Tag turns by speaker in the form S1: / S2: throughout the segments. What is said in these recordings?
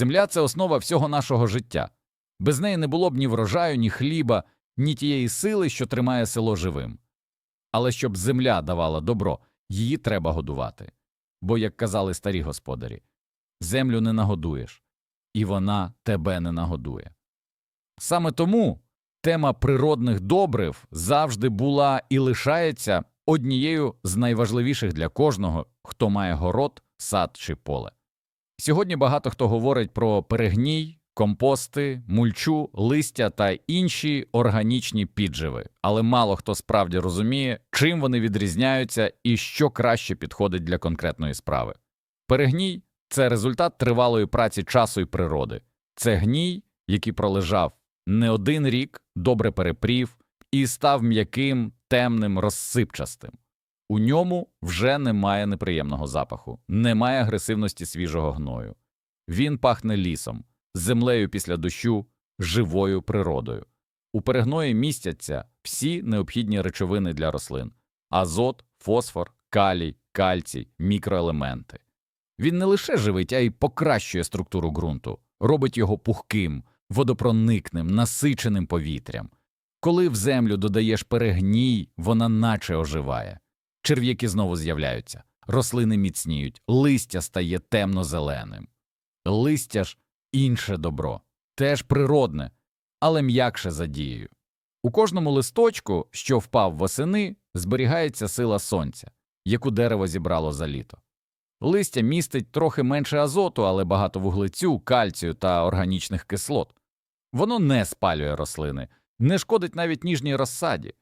S1: Земля це основа всього нашого життя. Без неї не було б ні врожаю, ні хліба, ні тієї сили, що тримає село живим. Але щоб земля давала добро, її треба годувати. Бо, як казали старі господарі, землю не нагодуєш, і вона тебе не нагодує. Саме тому тема природних добрив завжди була і лишається однією з найважливіших для кожного, хто має город, сад чи поле. Сьогодні багато хто говорить про перегній, компости, мульчу, листя та інші органічні підживи, але мало хто справді розуміє, чим вони відрізняються і що краще підходить для конкретної справи. Перегній це результат тривалої праці часу і природи. Це гній, який пролежав не один рік, добре перепрів і став м'яким, темним, розсипчастим. У ньому вже немає неприємного запаху, немає агресивності свіжого гною. Він пахне лісом, землею після дощу, живою природою. У перегної містяться всі необхідні речовини для рослин азот, фосфор, калій, кальцій, мікроелементи. Він не лише живить, а й покращує структуру ґрунту, робить його пухким, водопроникним, насиченим повітрям. Коли в землю додаєш перегній, вона наче оживає. Черв'яки знову з'являються, рослини міцніють, листя стає темно-зеленим. Листя ж інше добро, теж природне, але м'якше за дією. У кожному листочку, що впав восени, зберігається сила сонця, яку дерево зібрало за літо. Листя містить трохи менше азоту, але багато вуглецю, кальцію та органічних кислот. Воно не спалює рослини, не шкодить навіть ніжній розсаді.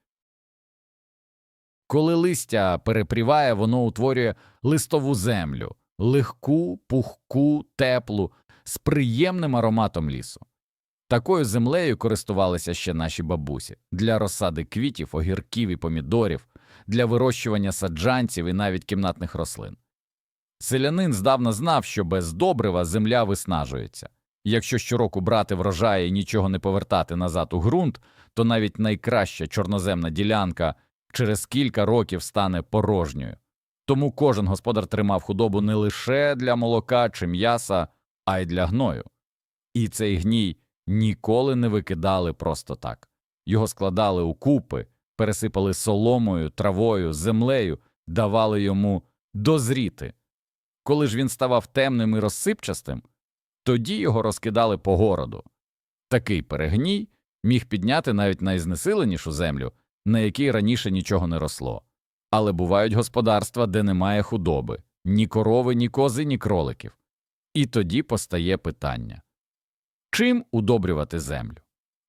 S1: Коли листя перепріває, воно утворює листову землю, легку, пухку, теплу, з приємним ароматом лісу. Такою землею користувалися ще наші бабусі для розсади квітів, огірків і помідорів, для вирощування саджанців і навіть кімнатних рослин. Селянин здавна знав, що без добрива земля виснажується. Якщо щороку брати врожаї і нічого не повертати назад у ґрунт, то навіть найкраща чорноземна ділянка через кілька років стане порожньою. Тому кожен господар тримав худобу не лише для молока чи м'яса, а й для гною. І цей гній ніколи не викидали просто так. Його складали у купи, пересипали соломою, травою, землею, давали йому дозріти. Коли ж він ставав темним і розсипчастим, тоді його розкидали по городу. Такий перегній міг підняти навіть найзнесиленішу землю, на якій раніше нічого не росло. Але бувають господарства, де немає худоби ні корови, ні кози, ні кроликів. І тоді постає питання чим удобрювати землю?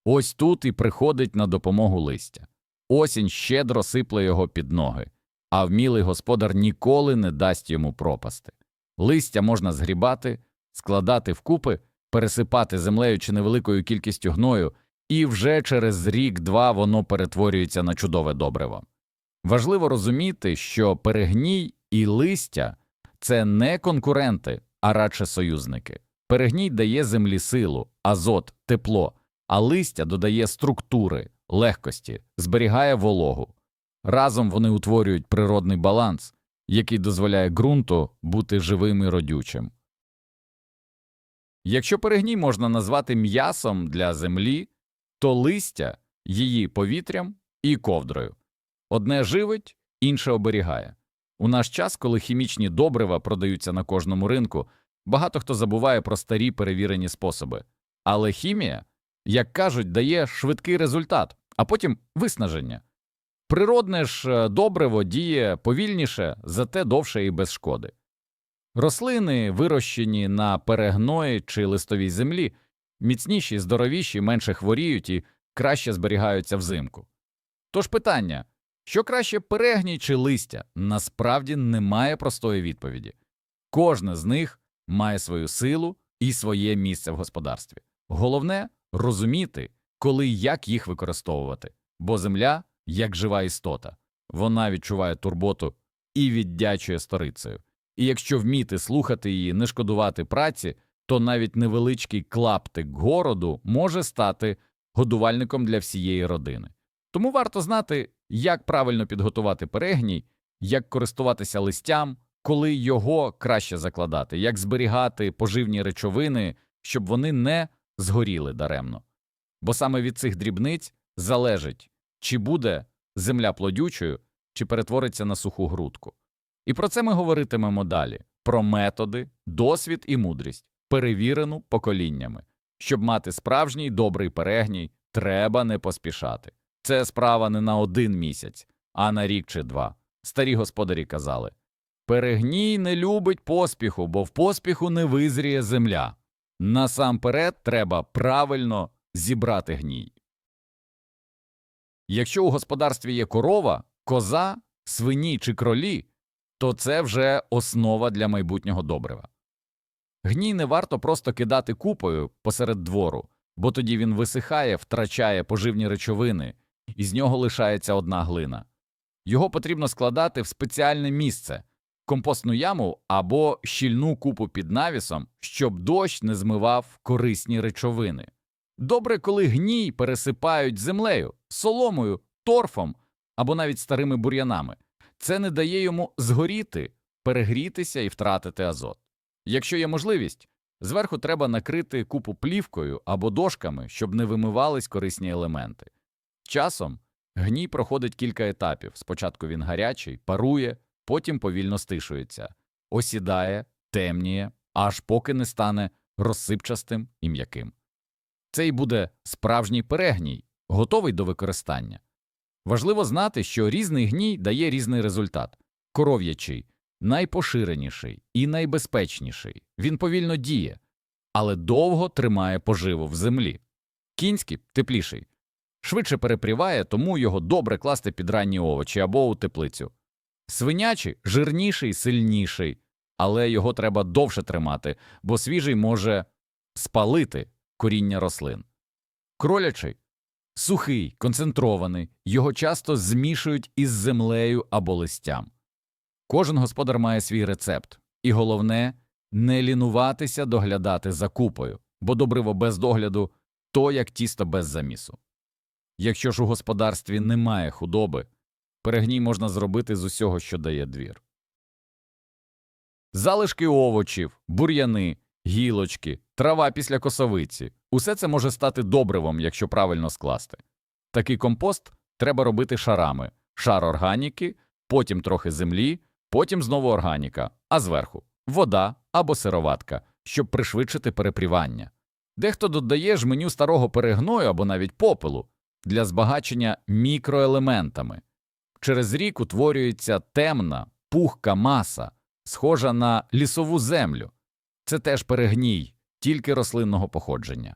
S1: Ось тут і приходить на допомогу листя. Осінь щедро сипле його під ноги, а вмілий господар ніколи не дасть йому пропасти. Листя можна згрібати, складати вкупи, пересипати землею чи невеликою кількістю гною, і вже через рік-два воно перетворюється на чудове добриво. Важливо розуміти, що перегній і листя це не конкуренти, а радше союзники. Перегній дає землі силу, азот, тепло, а листя додає структури, легкості, зберігає вологу. Разом вони утворюють природний баланс, який дозволяє ґрунту бути живим і родючим. Якщо перегній можна назвати м'ясом для землі, то листя її повітрям і ковдрою. Одне живить, інше оберігає. У наш час, коли хімічні добрива продаються на кожному ринку, багато хто забуває про старі перевірені способи. Але хімія, як кажуть, дає швидкий результат, а потім виснаження. Природне ж е, добриво діє повільніше, зате довше і без шкоди. Рослини, вирощені на перегної чи листовій землі, міцніші, здоровіші, менше хворіють і краще зберігаються взимку. Тож питання що краще перегній чи листя, насправді немає простої відповіді. Кожне з них має свою силу і своє місце в господарстві. Головне розуміти, коли і як їх використовувати, бо земля як жива істота, вона відчуває турботу і віддячує сторицею. І якщо вміти слухати її, не шкодувати праці, то навіть невеличкий клаптик городу може стати годувальником для всієї родини. Тому варто знати, як правильно підготувати перегній, як користуватися листям, коли його краще закладати, як зберігати поживні речовини, щоб вони не згоріли даремно. Бо саме від цих дрібниць залежить, чи буде земля плодючою, чи перетвориться на суху грудку. І про це ми говоритимемо далі про методи, досвід і мудрість, перевірену поколіннями. Щоб мати справжній добрий перегній, треба не поспішати. Це справа не на один місяць, а на рік чи два. Старі господарі казали Перегній не любить поспіху, бо в поспіху не визріє земля. Насамперед треба правильно зібрати гній. Якщо у господарстві є корова, коза, свині чи кролі, то це вже основа для майбутнього добрива. Гній не варто просто кидати купою посеред двору, бо тоді він висихає, втрачає поживні речовини, і з нього лишається одна глина. Його потрібно складати в спеціальне місце компостну яму або щільну купу під навісом, щоб дощ не змивав корисні речовини. Добре, коли гній пересипають землею, соломою, торфом або навіть старими бур'янами. Це не дає йому згоріти, перегрітися і втратити азот. Якщо є можливість, зверху треба накрити купу плівкою або дошками, щоб не вимивались корисні елементи. Часом гній проходить кілька етапів. Спочатку він гарячий, парує, потім повільно стишується, осідає, темніє, аж поки не стане розсипчастим і м'яким. Це й буде справжній перегній, готовий до використання. Важливо знати, що різний гній дає різний результат. Коров'ячий найпоширеніший і найбезпечніший. Він повільно діє, але довго тримає поживу в землі. Кінський тепліший, швидше перепріває, тому його добре класти під ранні овочі або у теплицю. Свинячий жирніший, сильніший, але його треба довше тримати, бо свіжий може спалити коріння рослин. Кролячий сухий, концентрований, його часто змішують із землею або листям. Кожен господар має свій рецепт, і головне не лінуватися доглядати за купою, бо добриво без догляду то як тісто без замісу. Якщо ж у господарстві немає худоби, перегній можна зробити з усього, що дає двір. Залишки овочів, бур'яни, гілочки, трава після косовиці усе це може стати добривом, якщо правильно скласти. Такий компост треба робити шарами шар органіки, потім трохи землі, потім знову органіка, а зверху вода або сироватка, щоб пришвидшити перепрівання. Дехто додає жменю старого перегною або навіть попелу для збагачення мікроелементами. Через рік утворюється темна, пухка маса, схожа на лісову землю. Це теж перегній, тільки рослинного походження.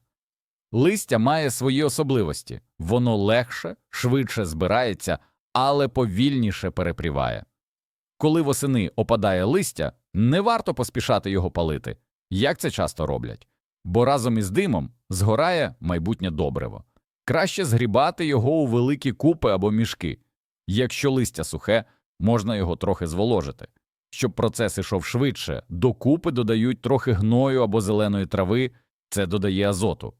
S1: Листя має свої особливості воно легше, швидше збирається, але повільніше перепріває. Коли восени опадає листя, не варто поспішати його палити, як це часто роблять, бо разом із димом згорає майбутнє добриво. Краще згрібати його у великі купи або мішки. Якщо листя сухе, можна його трохи зволожити. Щоб процес ішов швидше, до купи додають трохи гною або зеленої трави, це додає азоту.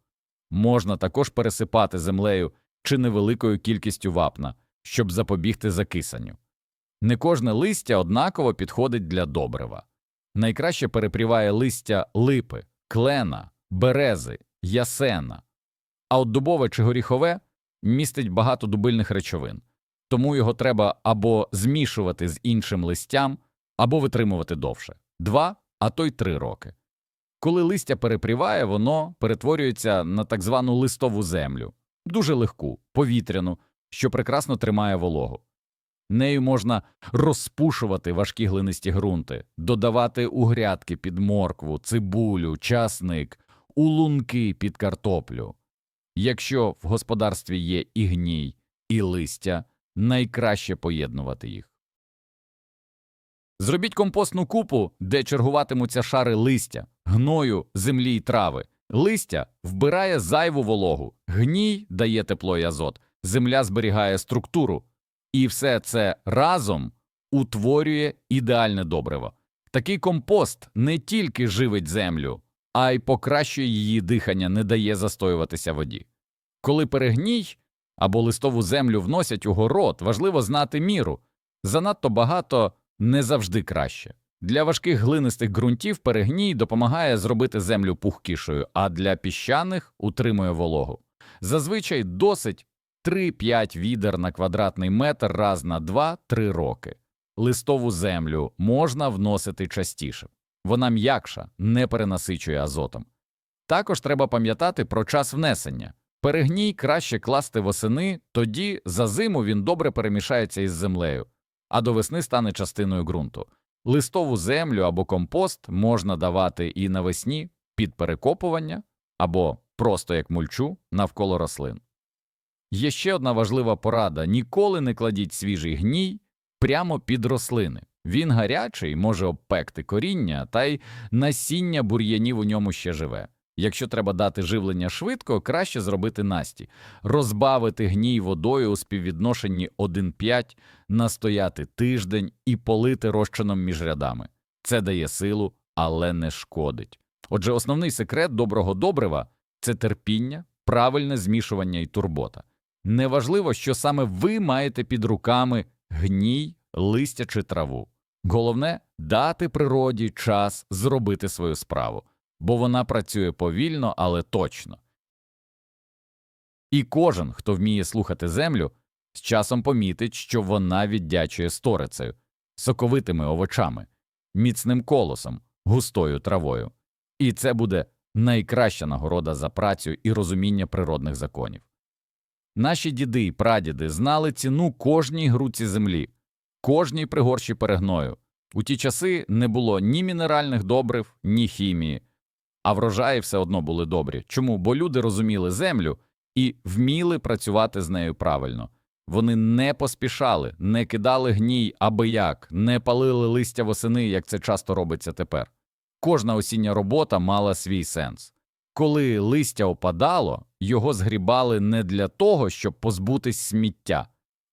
S1: Можна також пересипати землею чи невеликою кількістю вапна, щоб запобігти закисанню. Не кожне листя однаково підходить для добрива. Найкраще перепріває листя липи, клена, берези, ясена, а от дубове чи горіхове містить багато дубильних речовин, тому його треба або змішувати з іншим листям, або витримувати довше два, а то й три роки. Коли листя перепріває, воно перетворюється на так звану листову землю, дуже легку, повітряну, що прекрасно тримає вологу. Нею можна розпушувати важкі глинисті ґрунти, додавати у грядки під моркву, цибулю, часник, у лунки під картоплю. Якщо в господарстві є і гній, і листя, найкраще поєднувати їх. Зробіть компостну купу, де чергуватимуться шари листя, гною, землі й трави. Листя вбирає зайву вологу, гній дає тепло й азот, земля зберігає структуру, і все це разом утворює ідеальне добриво. Такий компост не тільки живить землю, а й покращує її дихання, не дає застоюватися воді. Коли перегній або листову землю вносять у город, важливо знати міру. Занадто багато не завжди краще. Для важких глинистих ґрунтів перегній допомагає зробити землю пухкішою, а для піщаних утримує вологу. Зазвичай досить 3-5 відер на квадратний метр раз на 2-3 роки. Листову землю можна вносити частіше. Вона м'якша, не перенасичує азотом. Також треба пам'ятати про час внесення. Перегній краще класти восени, тоді за зиму він добре перемішається із землею, а до весни стане частиною ґрунту. Листову землю або компост можна давати і навесні під перекопування або просто як мульчу навколо рослин. Є ще одна важлива порада: ніколи не кладіть свіжий гній прямо під рослини. Він гарячий, може обпекти коріння, та й насіння бур'янів у ньому ще живе. Якщо треба дати живлення швидко, краще зробити насті, розбавити гній водою у співвідношенні 1,5, настояти тиждень і полити розчином між рядами. Це дає силу, але не шкодить. Отже, основний секрет доброго добрива це терпіння, правильне змішування і турбота. Неважливо, що саме ви маєте під руками гній, листя чи траву. Головне дати природі час зробити свою справу, бо вона працює повільно, але точно. І кожен, хто вміє слухати землю, з часом помітить, що вона віддячує сторицею, соковитими овочами, міцним колосом, густою травою. І це буде найкраща нагорода за працю і розуміння природних законів. Наші діди і прадіди знали ціну кожній груці землі, кожній пригорщі перегною. У ті часи не було ні мінеральних добрив, ні хімії, а врожаї все одно були добрі. Чому? Бо люди розуміли землю і вміли працювати з нею правильно. Вони не поспішали, не кидали гній аби як, не палили листя восени, як це часто робиться тепер. Кожна осіння робота мала свій сенс. Коли листя опадало, його згрібали не для того, щоб позбутись сміття,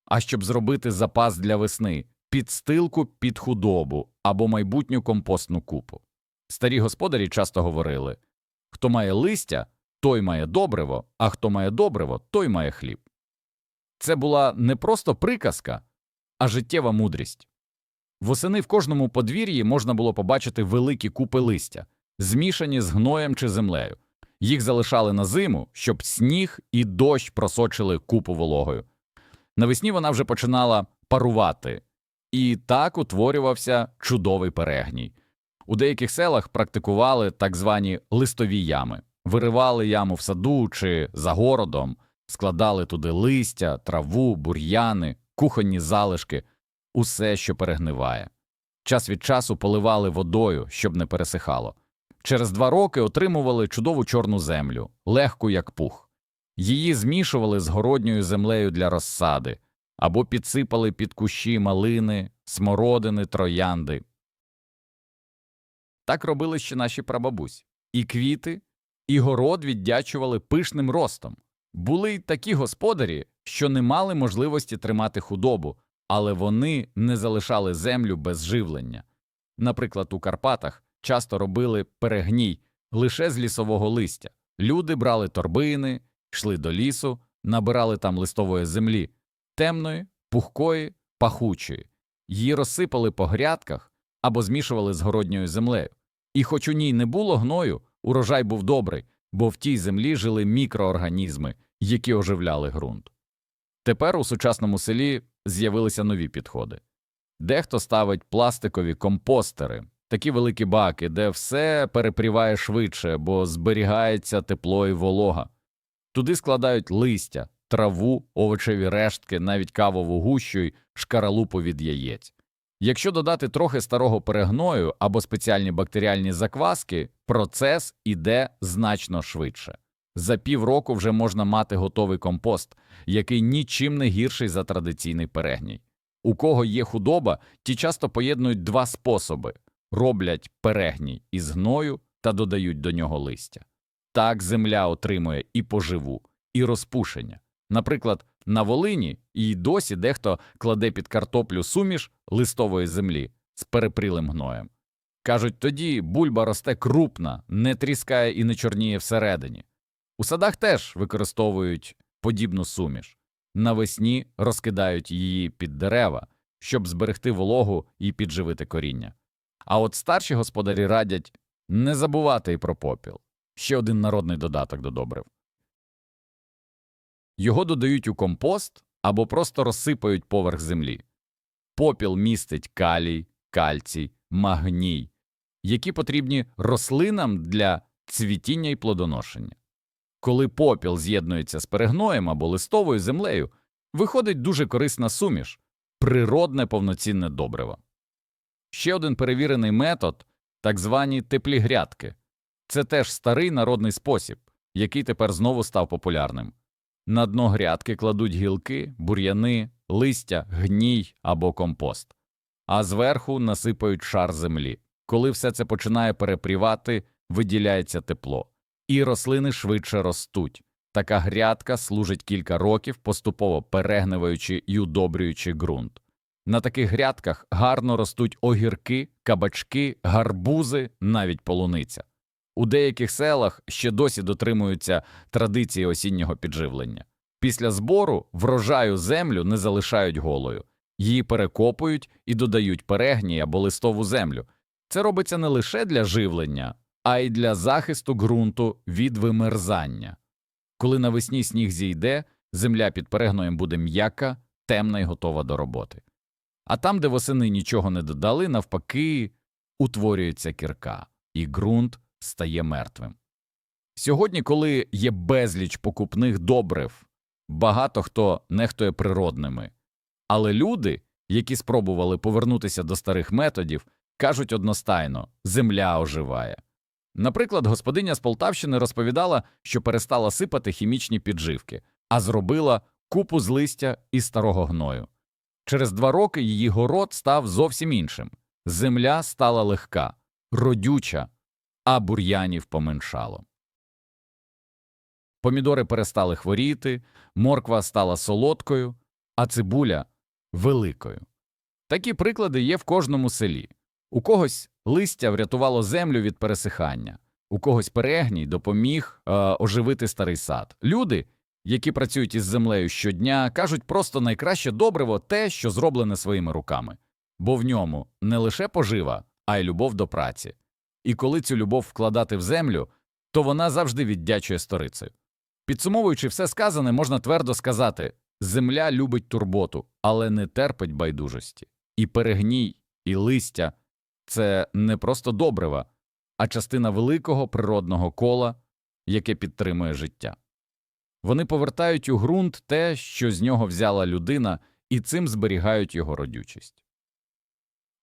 S1: а щоб зробити запас для весни, підстилку під худобу або майбутню компостну купу. Старі господарі часто говорили хто має листя, той має добриво, а хто має добриво, той має хліб. Це була не просто приказка, а життєва мудрість. Восени в кожному подвір'ї можна було побачити великі купи листя, змішані з гноєм чи землею. Їх залишали на зиму, щоб сніг і дощ просочили купу вологою. Навесні вона вже починала парувати, і так утворювався чудовий перегній. У деяких селах практикували так звані листові ями, виривали яму в саду чи за городом, складали туди листя, траву, бур'яни, кухонні залишки, усе, що перегниває. Час від часу поливали водою, щоб не пересихало. Через два роки отримували чудову чорну землю, легку як пух. Її змішували з городньою землею для розсади або підсипали під кущі малини, смородини, троянди. Так робили ще наші прабабусі. І квіти, і город віддячували пишним ростом. Були й такі господарі, що не мали можливості тримати худобу, але вони не залишали землю без живлення. Наприклад, у Карпатах часто робили перегній лише з лісового листя. Люди брали торбини, йшли до лісу, набирали там листової землі, темної, пухкої, пахучої, її розсипали по грядках або змішували з городньою землею. І хоч у ній не було гною, урожай був добрий, бо в тій землі жили мікроорганізми, які оживляли ґрунт. Тепер у сучасному селі з'явилися нові підходи. Дехто ставить пластикові компостери, такі великі баки, де все перепріває швидше, бо зберігається тепло і волога. Туди складають листя, траву, овочеві рештки, навіть кавову гущу й шкаралупу від яєць. Якщо додати трохи старого перегною або спеціальні бактеріальні закваски, процес іде значно швидше. За півроку вже можна мати готовий компост, який нічим не гірший за традиційний перегній. У кого є худоба, ті часто поєднують два способи роблять перегній із гною та додають до нього листя. Так земля отримує і поживу, і розпушення. Наприклад, на Волині і досі дехто кладе під картоплю суміш листової землі з перепрілим гноєм. Кажуть, тоді бульба росте крупна, не тріскає і не чорніє всередині. У садах теж використовують подібну суміш. Навесні розкидають її під дерева, щоб зберегти вологу і підживити коріння. А от старші господарі радять не забувати і про попіл. Ще один народний додаток до добрив. Його додають у компост або просто розсипають поверх землі. Попіл містить калій, кальцій, магній, які потрібні рослинам для цвітіння і плодоношення. Коли попіл з'єднується з перегноєм або листовою землею, виходить дуже корисна суміш природне повноцінне добриво. Ще один перевірений метод так звані теплі грядки. Це теж старий народний спосіб, який тепер знову став популярним. На дно грядки кладуть гілки, бур'яни, листя, гній або компост, а зверху насипають шар землі. Коли все це починає перепрівати, виділяється тепло, і рослини швидше ростуть. Така грядка служить кілька років, поступово перегниваючи і удобрюючи ґрунт. На таких грядках гарно ростуть огірки, кабачки, гарбузи, навіть полуниця. У деяких селах ще досі дотримуються традиції осіннього підживлення. Після збору врожаю землю не залишають голою, її перекопують і додають перегній або листову землю. Це робиться не лише для живлення, а й для захисту ґрунту від вимерзання. Коли навесні сніг зійде, земля під перегноєм буде м'яка, темна і готова до роботи. А там, де восени нічого не додали, навпаки, утворюється кірка, і ґрунт стає мертвим. Сьогодні, коли є безліч покупних добрив, багато хто нехтує природними, але люди, які спробували повернутися до старих методів, кажуть одностайно земля оживає. Наприклад, господиня з Полтавщини розповідала, що перестала сипати хімічні підживки, а зробила купу з листя і старого гною. Через два роки її город став зовсім іншим земля стала легка, родюча, а бур'янів поменшало. Помідори перестали хворіти, морква стала солодкою, а цибуля великою. Такі приклади є в кожному селі. У когось листя врятувало землю від пересихання, у когось перегній допоміг е, оживити старий сад. Люди, які працюють із землею щодня, кажуть просто найкраще добриво те, що зроблене своїми руками, бо в ньому не лише пожива, а й любов до праці. І коли цю любов вкладати в землю, то вона завжди віддячує сторицею. Підсумовуючи все сказане, можна твердо сказати земля любить турботу, але не терпить байдужості. І перегній, і листя це не просто добрива, а частина великого природного кола, яке підтримує життя. Вони повертають у ґрунт те, що з нього взяла людина, і цим зберігають його родючість.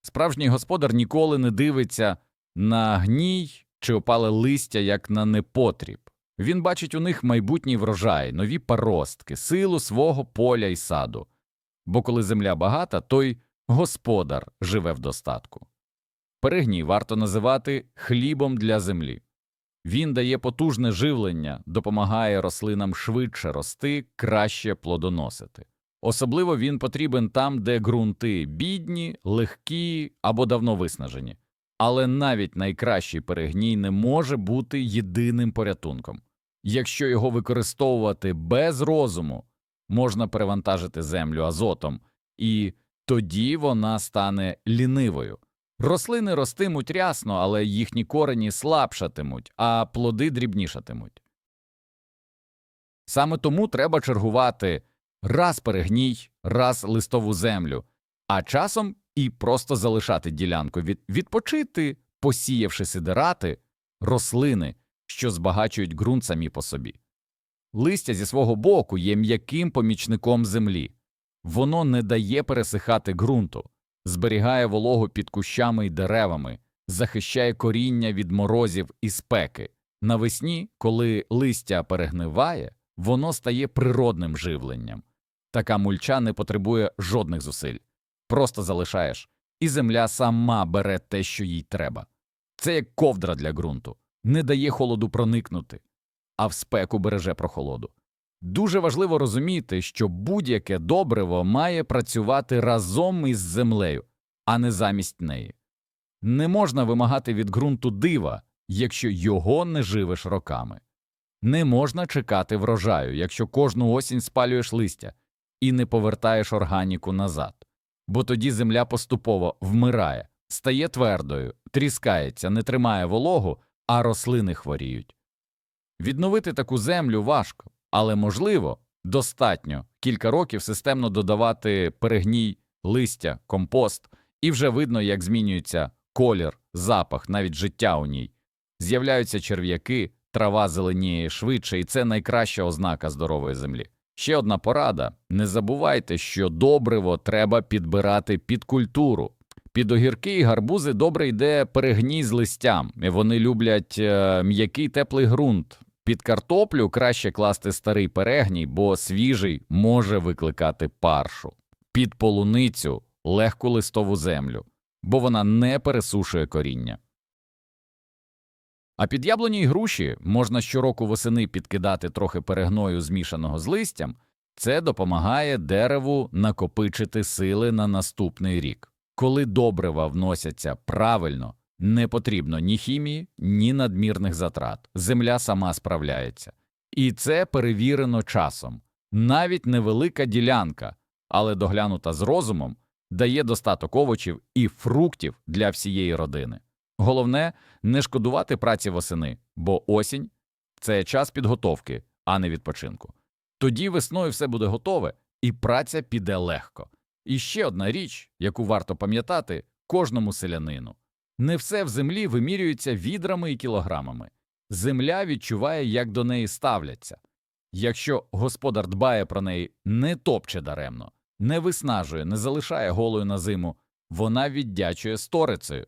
S1: Справжній господар ніколи не дивиться на гній чи опале листя як на непотріб. Він бачить у них майбутній врожай, нові паростки, силу свого поля і саду. Бо коли земля багата, той господар живе в достатку. Перегній варто називати хлібом для землі. Він дає потужне живлення, допомагає рослинам швидше рости, краще плодоносити. Особливо він потрібен там, де ґрунти бідні, легкі або давно виснажені. Але навіть найкращий перегній не може бути єдиним порятунком. Якщо його використовувати без розуму, можна перевантажити землю азотом, і тоді вона стане лінивою. Рослини ростимуть рясно, але їхні корені слабшатимуть, а плоди дрібнішатимуть. Саме тому треба чергувати раз перегній, раз листову землю, а часом і просто залишати ділянку від відпочити, посіявши сидирати, рослини, що збагачують ґрунт самі по собі. Листя зі свого боку є м'яким помічником землі, воно не дає пересихати ґрунту зберігає вологу під кущами й деревами, захищає коріння від морозів і спеки. Навесні, коли листя перегниває, воно стає природним живленням. Така мульча не потребує жодних зусиль. Просто залишаєш, і земля сама бере те, що їй треба. Це як ковдра для ґрунту, не дає холоду проникнути, а в спеку береже прохолоду. Дуже важливо розуміти, що будь-яке добриво має працювати разом із землею, а не замість неї. Не можна вимагати від ґрунту дива, якщо його не живеш роками. Не можна чекати врожаю, якщо кожну осінь спалюєш листя і не повертаєш органіку назад, бо тоді земля поступово вмирає, стає твердою, тріскається, не тримає вологу, а рослини хворіють. Відновити таку землю важко, але можливо, достатньо кілька років системно додавати перегній, листя, компост, і вже видно, як змінюється колір, запах, навіть життя у ній. З'являються черв'яки, трава зеленіє швидше, і це найкраща ознака здорової землі. Ще одна порада: не забувайте, що добриво треба підбирати під культуру. Під огірки і гарбузи добре йде перегній з листям. і Вони люблять е, м'який теплий ґрунт. Під картоплю краще класти старий перегній, бо свіжий може викликати паршу. Під полуницю легку листову землю, бо вона не пересушує коріння. А під яблуні й груші можна щороку восени підкидати трохи перегною змішаного з листям. Це допомагає дереву накопичити сили на наступний рік. Коли добрива вносяться правильно, не потрібно ні хімії, ні надмірних затрат. Земля сама справляється. І це перевірено часом. Навіть невелика ділянка, але доглянута з розумом, дає достаток овочів і фруктів для всієї родини. Головне не шкодувати праці восени, бо осінь це час підготовки, а не відпочинку. Тоді весною все буде готове, і праця піде легко. І ще одна річ, яку варто пам'ятати кожному селянину не все в землі вимірюється відрами і кілограмами. Земля відчуває, як до неї ставляться. Якщо господар дбає про неї, не топче даремно, не виснажує, не залишає голою на зиму, вона віддячує сторицею.